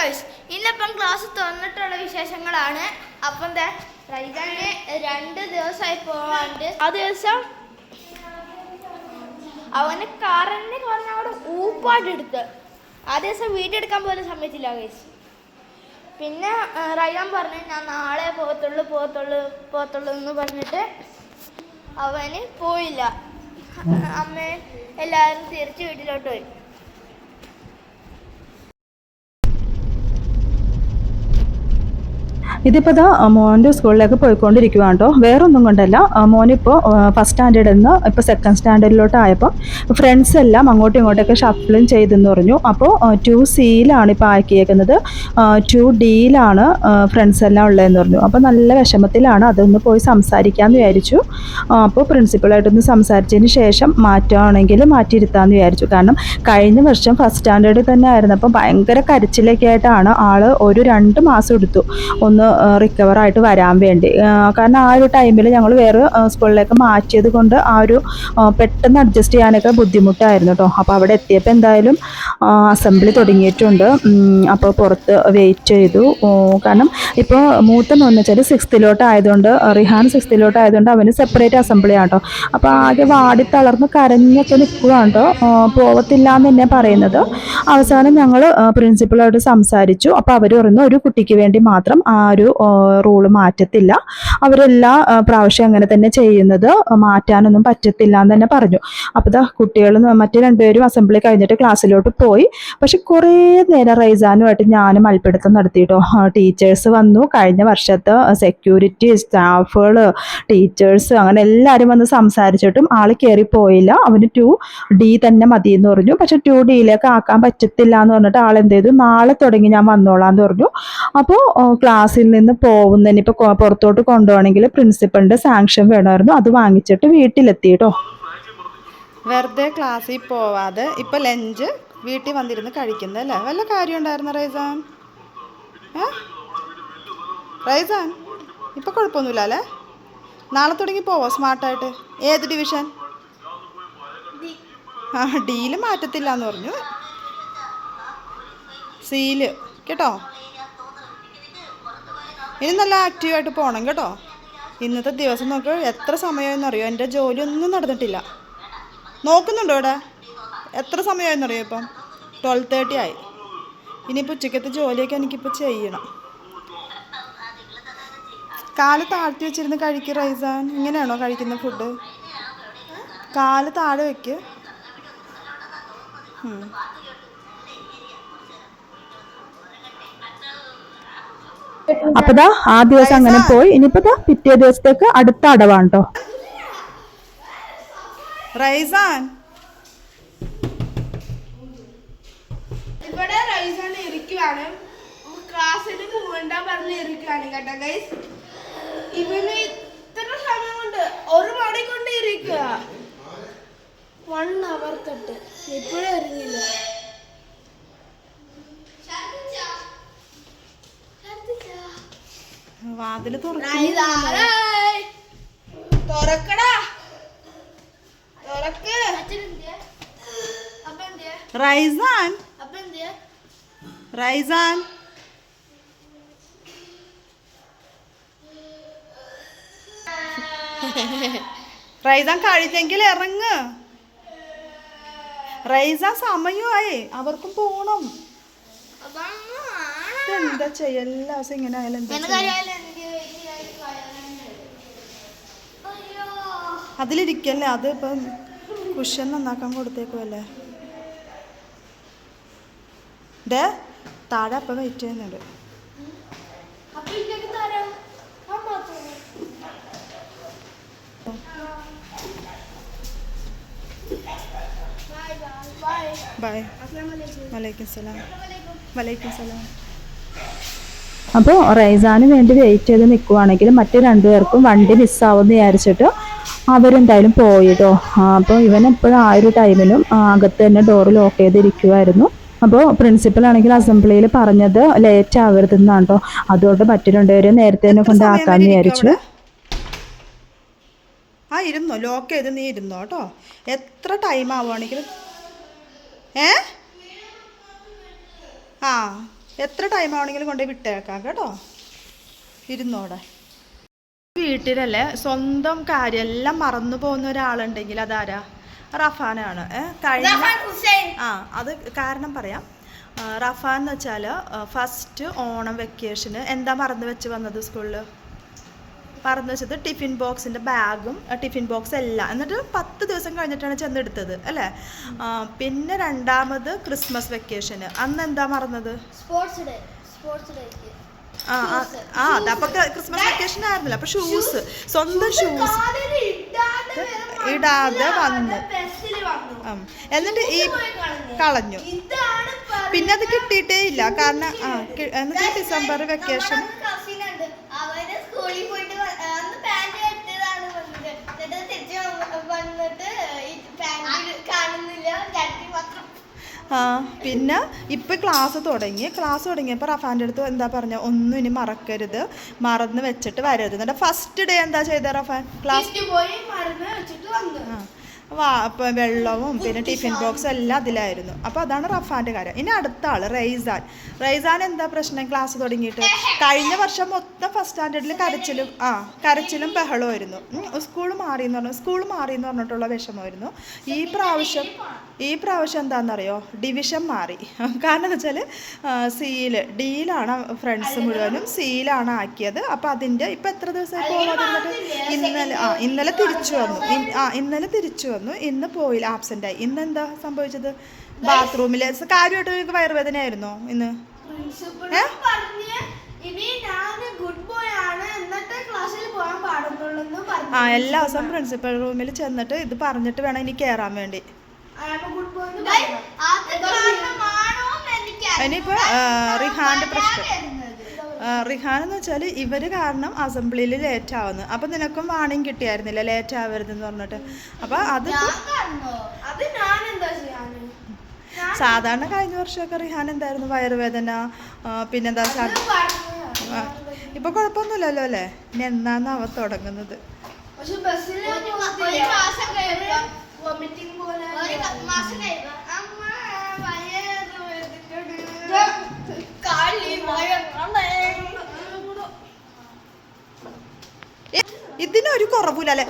Guys ഇന്നിപ്പം class തുറന്നിട്ടുള്ള വിശേഷങ്ങളാണ്. അപ്പം എന്താ രണ്ട് ദിവസമായി പോവാണ്ട്. ആ ദിവസം? അവന് കറന്റ് കുറഞ്ഞ അവിടെ ഊപ്പാടെടുത്ത്. ആ ദിവസം വീഡിയോ എടുക്കാൻ പോലും സമ്മതിച്ചില്ല ഗേൾസ് പിന്നെ ആ, പറഞ്ഞു ഞാൻ നാളെ പോകത്തുള്ളൂ പോകത്തുള്ളൂ പോകത്തുള്ളൂ എന്ന് പറഞ്ഞിട്ട് അവന് പോയില്ല. അമ്മ എല്ലാവരും തിരിച്ച് വീട്ടിലോട്ട് പോയി. ഇതിപ്പോൾ ഇതാ മോന്റെ സ്കൂളിലേക്ക് പോയിക്കൊണ്ടിരിക്കുകയാണ് കേട്ടോ വേറെ ഒന്നും കൊണ്ടല്ല മോനിപ്പോൾ ഫസ്റ്റ് സ്റ്റാൻഡേർഡിൽ നിന്ന് ഇപ്പോൾ സെക്കൻഡ് സ്റ്റാൻഡേർഡിലോട്ട് ആയപ്പോൾ ഫ്രണ്ട്സ് എല്ലാം അങ്ങോട്ടും ഇങ്ങോട്ടൊക്കെ ഷഫിളും ചെയ്തെന്ന് പറഞ്ഞു. അപ്പോൾ ടു സിയിലാണ് ഇപ്പോൾ ആക്കിയേക്കുന്നത്. ടു ഡിയിലാണ് ഫ്രണ്ട്സ് എല്ലാം ഉള്ളതെന്ന് പറഞ്ഞു. അപ്പോൾ നല്ല വിഷമത്തിലാണ് അതൊന്ന് പോയി സംസാരിക്കാമെന്ന് വിചാരിച്ചു. അപ്പോൾ പ്രിൻസിപ്പളായിട്ടൊന്ന് സംസാരിച്ചതിന് ശേഷം മാറ്റുകയാണെങ്കിൽ മാറ്റിയിരുത്താമെന്ന് വിചാരിച്ചു. കാരണം കഴിഞ്ഞ വർഷം ഫസ്റ്റ് സ്റ്റാൻഡേർഡിൽ തന്നെ ആയിരുന്നപ്പോൾ ഭയങ്കര കരച്ചിലൊക്കെ ആയിട്ടാണ് ആൾ ഒരു രണ്ട് മാസം എടുത്തു. ഒന്ന് റിക്കവർ ആയിട്ട് വരാൻ വേണ്ടി. കാരണം ആ ഒരു ടൈമിൽ ഞങ്ങൾ വേറെ സ്കൂളിലേക്ക് മാറ്റിയത് കൊണ്ട് ആ ഒരു പെട്ടെന്ന് അഡ്ജസ്റ്റ് ചെയ്യാനൊക്കെ ബുദ്ധിമുട്ടായിരുന്നു കേട്ടോ അപ്പോൾ അവിടെ എത്തിയപ്പോൾ എന്തായാലും അസംബ്ലി തുടങ്ങിയിട്ടുണ്ട്. അപ്പോൾ പുറത്ത് വെയിറ്റ് ചെയ്തു. കാരണം ഇപ്പോൾ മൂത്ത എന്ന് വെച്ചാൽ സിക്സ്ത്തിലോട്ട് ആയതുകൊണ്ട് റിഹാൻ സിക്സ്ത്തിലോട്ട് ആയതുകൊണ്ട് അവന് സെപ്പറേറ്റ് അസംബ്ലി ആണ് കേട്ടോ അപ്പോൾ ആകെ വാടി തളർന്ന് കരഞ്ഞൊക്കെ നിൽക്കുകയാണ് കേട്ടോ പോവത്തില്ല എന്ന് തന്നെ പറയുന്നത്. അവസാനം ഞങ്ങൾ പ്രിൻസിപ്പളായിട്ട് സംസാരിച്ചു. അപ്പോൾ അവർ പറയുന്നു ഒരു കുട്ടിക്ക് വേണ്ടി മാത്രം ആ റൂൾ മാറ്റത്തില്ല. അവരെല്ലാ പ്രാവശ്യം അങ്ങനെ തന്നെ ചെയ്യുന്നത് മാറ്റാനൊന്നും പറ്റത്തില്ല എന്ന് തന്നെ പറഞ്ഞു. അപ്പോൾ ദാ കുട്ടികൾ മറ്റു രണ്ടുപേരും അസംബ്ലി കഴിഞ്ഞിട്ട് ക്ലാസ്സിലോട്ട് പോയി. പക്ഷെ കുറേ നേരം റൈസാനുമായിട്ട് ഞാനും മൽപ്പിടുത്തം നടത്തിയിട്ടോ ടീച്ചേഴ്സ് വന്നു. കഴിഞ്ഞ വർഷത്തെ സെക്യൂരിറ്റി സ്റ്റാഫുകൾ ടീച്ചേഴ്സ് അങ്ങനെ എല്ലാവരും വന്ന് സംസാരിച്ചിട്ടും ആൾ കയറി പോയില്ല. അവന് ടു ഡി തന്നെ മതി എന്ന് പറഞ്ഞു. പക്ഷെ ടു ഡിയിലേക്ക് ആക്കാൻ പറ്റത്തില്ല എന്ന് പറഞ്ഞിട്ട് ആൾ എന്ത് ചെയ്തു? നാളെ തുടങ്ങി ഞാൻ വന്നോളാം എന്ന് പറഞ്ഞു. അപ്പോൾ ക്ലാസ്സിൽ നിന്ന് പോകുന്നതിന് ഇപ്പോൾ പുറത്തോട്ട് കൊണ്ടുപോകണമെങ്കിൽ പ്രിൻസിപ്പളിന്റെ സാങ്ഷൻ വേണമായിരുന്നു. അത് വാങ്ങിച്ചിട്ട് വീട്ടിലെത്തി കേട്ടോ വെറുതെ ക്ലാസ്സിൽ പോവാതെ ഇപ്പൊ ലഞ്ച് വീട്ടിൽ വന്നിരുന്ന് കഴിക്കുന്നത് അല്ലേ വല്ല കാര്യം ഉണ്ടായിരുന്നു റൈസാൻ? റൈസാൻ ഇപ്പൊ കുഴപ്പമൊന്നുമില്ല അല്ലേ? നാളെ തുടങ്ങി പോവോ സ്മാർട്ടായിട്ട് ഏത് ഡിവിഷൻ ആ ഡീൽ മാറ്റത്തില്ല എന്ന് പറഞ്ഞു. സീൽ കേട്ടോ? ഇനി നല്ല ആക്റ്റീവായിട്ട് പോകണം കേട്ടോ. ഇന്നത്തെ ദിവസം നോക്ക് എത്ര സമയമെന്നറിയോ എന്റെ ജോലി ഒന്നും നടന്നിട്ടില്ല. നോക്കുന്നുണ്ടോ ഇവിടെ? എത്ര സമയമെന്നറിയോ ഇപ്പം? ട്വൽവ് തേർട്ടി ആയി. ഇനിയിപ്പോൾ ഉച്ചക്കത്തെ ജോലിയൊക്കെ എനിക്കിപ്പോൾ ചെയ്യണം. കാൽ താഴ്ത്തി വെച്ചിരുന്ന് കഴിക്കുക റൈസാൻ. ഇങ്ങനെയാണോ കഴിക്കുന്ന ഫുഡ് കാൽ താഴെ വെക്ക്. ഉം. അപ്പോൾ ദാ ആ ദിവസം അങ്ങനെ പോയി. ഇനിയിപ്പോൾ ദാ പിറ്റേ ദിവസത്തേക്ക് അടുത്ത അടവാണ് കേട്ടോ റൈസാൻ. ഇവിടെ റൈസാണ് ഇരിക്കുവാണ്. ക്ലാസ്സിന് പോകണ്ട പറഞ്ഞ് ഇരിക്കുവാണ് കേട്ടോ ഗൈസ് ഇവന് ഇത്ര സമയം കൊണ്ട് ഒരു മണി കൊണ്ട് ഇരിക്കുക വൺ അവർ തൊട്ട്. ഇപ്പോഴും ഇറങ്ങില്ല റൈസാനായ്. തുറക്കടാ. തുറക്ക്. അപ്പൊ എന്തിയെ റൈസാൻ. കഴിഞ്ഞെങ്കിൽ എന്തിയെ റൈസാൻ. റൈസാൻ കഴിച്ചെങ്കിൽ ഇറങ്ങ്. റൈസാൻ സമയമായി. അവർക്കും പോണം. എന്താ ചെയ്യാം എല്ലാ ദിവസം ഇങ്ങനെ ആയാലും എന്താ അതിലിരിക്കല്ലേ? അത് ഇപ്പം കുഷൻ നന്നാക്കാൻ കൊടുത്തേക്കുമല്ലേ ഡേ താഴെ അപ്പം വെയിറ്റ് ചെയ്യുന്നുണ്ട്. ബൈ. വലൈക്കും സലാം. വലൈക്കും സലാം. അപ്പോൾ റൈസാന് വേണ്ടി വെയിറ്റ് ചെയ്ത് നിൽക്കുവാണെങ്കിൽ മറ്റു രണ്ടുപേർക്കും വണ്ടി മിസ്സാവുമെന്ന് വിചാരിച്ചിട്ട് അവരെന്തായാലും പോയിട്ടോ. അപ്പോൾ ഇവൻ എപ്പോഴും ആ ഒരു ടൈമിലും അകത്ത് തന്നെ ഡോറ് ലോക്ക് ചെയ്തിരിക്കുമായിരുന്നു അപ്പോൾ പ്രിൻസിപ്പൽ ആണെങ്കിൽ അസംബ്ലിയിൽ പറഞ്ഞത് ലേറ്റ് ആവരുതെന്നാണ് കേട്ടോ അതുകൊണ്ട് മറ്റു രണ്ടുപേരും നേരത്തെ തന്നെ കൊണ്ട് ആക്കാമെന്ന് വിചാരിച്ചു. ആ ഇരുന്നോ? ലോക്ക് ചെയ്ത് നീ ഇരുന്നോ കേട്ടോ. എത്ര ടൈം ആവുകയാണെങ്കിലും ഏ? ആ. എത്ര ടൈം ആണെങ്കിലും കൊണ്ടുപോയി വിട്ടേക്കാം കേട്ടോ. ഇരുന്നോടെ. വീട്ടിലല്ലേ സ്വന്തം കാര്യം എല്ലാം മറന്നു പോകുന്ന ഒരാളുണ്ടെങ്കിൽ അതാരാ? റഫാനാണ്. കഴിഞ്ഞ റഫാൻ ഹുസൈൻ. ആ അത് കാരണം പറയാം. റഫാൻ എന്ന് വെച്ചാൽ ഫസ്റ്റ് ഓണം വെക്കേഷന് എന്താ മറന്നു വെച്ച് വന്നത് സ്കൂളിൽ മറന്നു വെച്ചത് ടിഫിൻ ബോക്സിന്റെ ബാഗും ടിഫിൻ ബോക്സ് എല്ലാം. എന്നിട്ട് പത്ത് ദിവസം കഴിഞ്ഞിട്ടാണ് ചെന്നെടുത്തത് അല്ലേ? പിന്നെ രണ്ടാമത് ക്രിസ്മസ് വെക്കേഷന്. അന്ന് എന്താ മറന്നത്? സ്പോർട്സ് ഡേ സ്പോർട്സ് ഡേക്ക് ആ ആ, അപ്പൊ ക്രിസ്മസ് വെക്കേഷൻ ആയിരുന്നില്ല. അപ്പൊ ഷൂസ് സ്വന്തം ഷൂസ് ഇടാതെ വന്നു. എന്നിട്ട് ഈ കളഞ്ഞു. പിന്നെ അത് കിട്ടിയിട്ടേ ഇല്ല. കാരണം ആ എന്നിട്ട് ഡിസംബർ വെക്കേഷൻ നമ്മുടെ cousin ഉണ്ട്. അവന് സ്കൂളിൽ പോയിട്ട് വ- അന്ന് പാന്റ് ഇട്ടതാണ് വന്നത് എന്നിട്ട് തിരിച്ച് വന്ന് വന്നിട്ട് ഈ പാന്റ് കാണുന്നില്ല ജട്ടി മാത്രം ആ പിന്നെ ഇപ്പോൾ ക്ലാസ് തുടങ്ങി. ക്ലാസ് തുടങ്ങിയപ്പോൾ റഫാന്റെ അടുത്ത് എന്താ പറഞ്ഞ? ഒന്നും ഇനി മറക്കരുത്. മറന്ന് വെച്ചിട്ട് വരരുത്. എന്നിട്ട് ഫസ്റ്റ് ഡേ എന്താ ചെയ്ത റഫാൻ? ക്ലാസ് പോയി മറന്ന് വെച്ചിട്ട് വന്നു. വെള്ളവും പിന്നെ ടിഫിൻ ബോക്സും എല്ലാം അതിലായിരുന്നു. അപ്പോൾ അതാണ് റഫാന്റെ കാര്യം. ഇനി അടുത്ത ആൾ റൈസാൻ. റൈസാൻ എന്താ പ്രശ്നം ക്ലാസ് തുടങ്ങിയിട്ട്? കഴിഞ്ഞ വർഷം മൊത്തം ഫസ്റ്റ് സ്റ്റാൻഡേർഡിൽ കരച്ചിലും ആ കരച്ചിലും ബഹളമായിരുന്നു സ്കൂൾ മാറി എന്ന് പറഞ്ഞു സ്കൂൾ മാറി എന്ന് പറഞ്ഞിട്ടുള്ള വിഷമമായിരുന്നു. ഈ പ്രാവശ്യം ഈ പ്രാവശ്യം എന്താണെന്നറിയോ ഡിവിഷൻ മാറി. കാരണം എന്ന് വെച്ചാൽ സിയിൽ ഡിയിലാണ് ഫ്രണ്ട്സ് മുഴുവനും സിയിലാണ് ആക്കിയത്. അപ്പോൾ അതിന്റെ ഇപ്പോൾ എത്ര ദിവസമായി പോകാതിരുന്നിട്ട് ഇന്നലെ ആ ഇന്നലെ തിരിച്ചു വന്നു. ആ ഇന്നലെ തിരിച്ചു വന്നു. ഇന്ന് പോയില്ല. ആബ്സെന്റ് ആയി. ഇന്ന് എന്താ സംഭവിച്ചത്? ബാത്റൂമിൽ കാര്യമായിട്ട് നിങ്ങൾക്ക് വയറുവേദനയായിരുന്നോ ഇന്ന്? പ്രിൻസിപ്പൾ ഏ? ഇനി ഞാൻ ഗുഡ് ബോയ് ആണ്. എന്നിട്ട് ക്ലാസ്സിൽ പോകാൻ പാടുന്നുള്ളൂ പറഞ്ഞു. ആ എല്ലാ ദിവസവും പ്രിൻസിപ്പൽ റൂമിൽ ചെന്നിട്ട് ഇത് പറഞ്ഞിട്ട് വേണം ഇനി കയറാൻ വേണ്ടി. ഇനിയിപ്പോ റിഹാന്റെ പ്രശ്നം. ആ, റിഹാൻ എന്ന് വെച്ചാൽ ഇവർ കാരണം അസംബ്ലിയിൽ ലേറ്റ് ആവുന്നു. അപ്പം നിനക്കും വാണിംഗ് കിട്ടിയായിരുന്നില്ല? ലേറ്റ് ആവരുതെന്ന് പറഞ്ഞിട്ട്. അപ്പം അത് അത് ഞാൻ എന്താ ചെയ്യാന്? സാധാരണ കഴിഞ്ഞ വർഷമൊക്കെ റിഹാൻ എന്തായിരുന്നു? വയറുവേദന പിന്നെന്താ. ഇപ്പൊ കുഴപ്പമൊന്നുമില്ലല്ലോ അല്ലേ? ഇനി എന്നാന്ന് അവ തുടങ്ങുന്നത്? വോമിറ്റിംഗ് പോലെ ഒരു മാസം കഴിയുമ്പോ അമ്മ കാലി ഇതിനൊരു കുറവില്ല അല്ലേ?